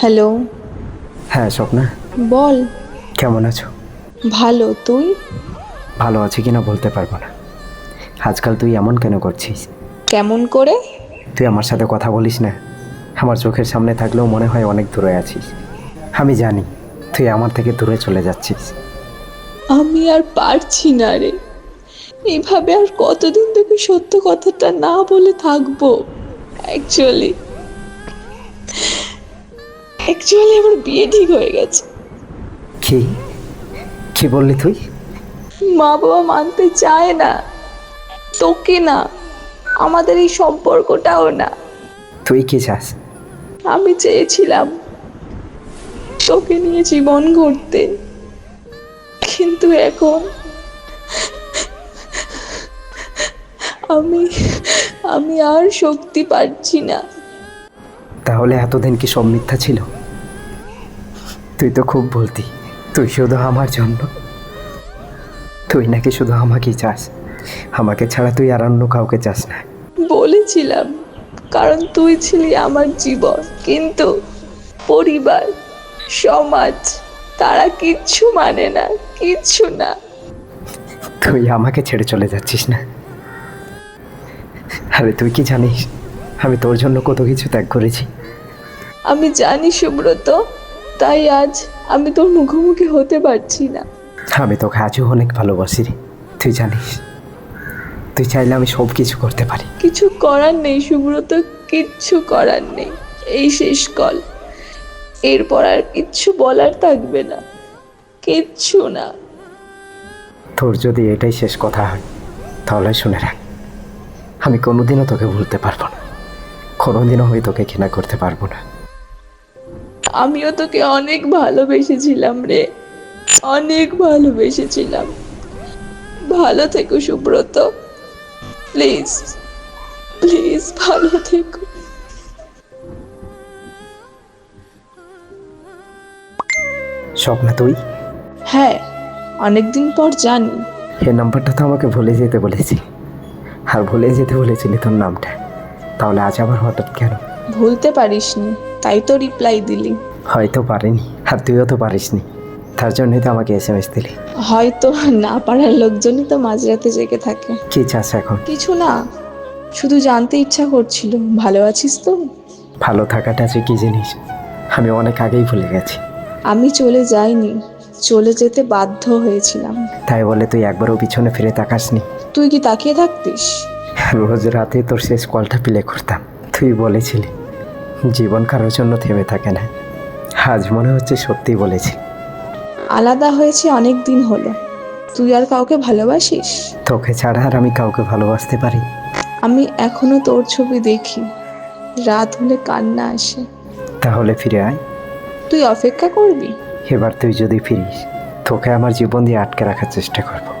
Hello. হ্যাঁ স্বপ্না। বল। কেমন আছো? ভালো তুই? ভালো আছি কিনা বলতে পারব না। আজকাল তুই এমন কেন করছিস? কেমন করে? তুই আমার সাথে কথা বলিস না। আমার চোখের সামনে থাকলেও মনে হয় অনেক দূরে আছিস। আমি জানি তুই আমার থেকে দূরে চলে যাচ্ছিস। আমি আর পারছি না রে। এইভাবে আর কতদিন তোকে সত্য কথাটা না বলে থাকব? অ্যাকচুয়ালি অ্যাকচুয়ালি আমার বিয়ে ঠিক হয়ে গেছে। কি? কি বললি তুই? মা বাবা মানতে চায় না। তোকে না। আমাদের এই সম্পর্কটাও না। তুই কি চাস? আমি চেয়েছিলাম তোকে নিয়ে জীবন গড়তে কিন্তু এখন আমি আমি আর শক্তি পাচ্ছি না। তাহলে এতদিন কি সব মিথ্যা ছিল? তুই তো খুব বলতি তুই শুধু আমার জন্য। তুই নাকি শুধু আমাকেই চাস। আমাকে ছাড়া তুই আর অন্য কাউকে চাস না। বলেছিলাম কারণ তুই ছিলি আমার জীবন কিন্তু পরিবার সমাজ তারা কিচ্ছু মানে না কিচ্ছু না। তুই আমাকে ছেড়ে চলে যাচ্ছিস না। আরে তুই কি জানিস? আমি তোর জন্য কত কিছু ত্যাগ করেছি। আমি জানি সুব্রত তাই আজ আমি তোর মুখোমুখি হতে পারছি না। আমি তোকে আজও অনেক ভালোবাসি রে। তুই জানিস তুই চাইলে আমি সব কিছু করতে পারি। কিছু করার নেই সুব্রত কিচ্ছু করার নেই। এই শেষ কল। এরপর আর কিচ্ছু বলার থাকবে না। কিচ্ছু না। তোর যদি এটাই শেষ কথা হয় তাহলে শুনে রাখ। আমি কোনোদিনও তোকে ভুলতে পারব না। কোনোদিনও আমি তোকে ঘৃণা করতে পারব না। আমিও তোকে অনেক ভালোবেসেছিলাম রে। অনেক ভালোবেসেছিলাম। ভালো থেকো সুব্রত। প্লিজ প্লিজ ভালো থেকো। স্বপ্ন তুই? হ্যাঁ অনেকদিন পর জানি। এই নাম্বারটা তো আমাকে ভুলে যেতে বলেছি। আর ভুলে যেতে বলেছিলি তোর নামটা। তাহলে আজ আবার হঠাৎ কেন? ভুলতে পারিসনি তাই তো রিপ্লাই দিলি। হয়তো পারিনি আর তুইও তো পারিসনি। তার জন্যই তো আমাকে এস এম এস দিলি। হয়তো না পারার লোকজনই তো মাঝরাতে জেগে থাকে। কি চাস এখন? কিছু না শুধু জানতে ইচ্ছা করছিল। ভালো আছিস তো? ভালো থাকাটা যে কি জিনিস? আমি অনেক আগেই ভুলে গেছি। আমি চলে যাইনি চলে যেতে বাধ্য হয়েছিলাম। তাই বলে তুই একবারও পিছনে ফিরে তাকাসনি। তুই কি তাকিয়ে থাকতিস? রোজ রাতে তোর শেষ কলটা প্লে করতাম। তুই বলেছিলি জীবন কারোর জন্য থেমে থাকে না। আজ মনে হচ্ছে সত্যি বলেছি। আলাদা হয়েছে অনেক দিন হলো। তুই আর কাউকে ভালোবাসিস? তোকে ছাড়া আর আমি কাউকে ভালোবাসতে পারি। আমি এখনও তোর ছবি দেখি। রাত হলে কান্না আসে। তাহলে ফিরে আয়। তুই অপেক্ষা করবি? এবার তুই যদি ফিরিস তোকে আমার জীবন দিয়ে আটকে রাখার চেষ্টা করব।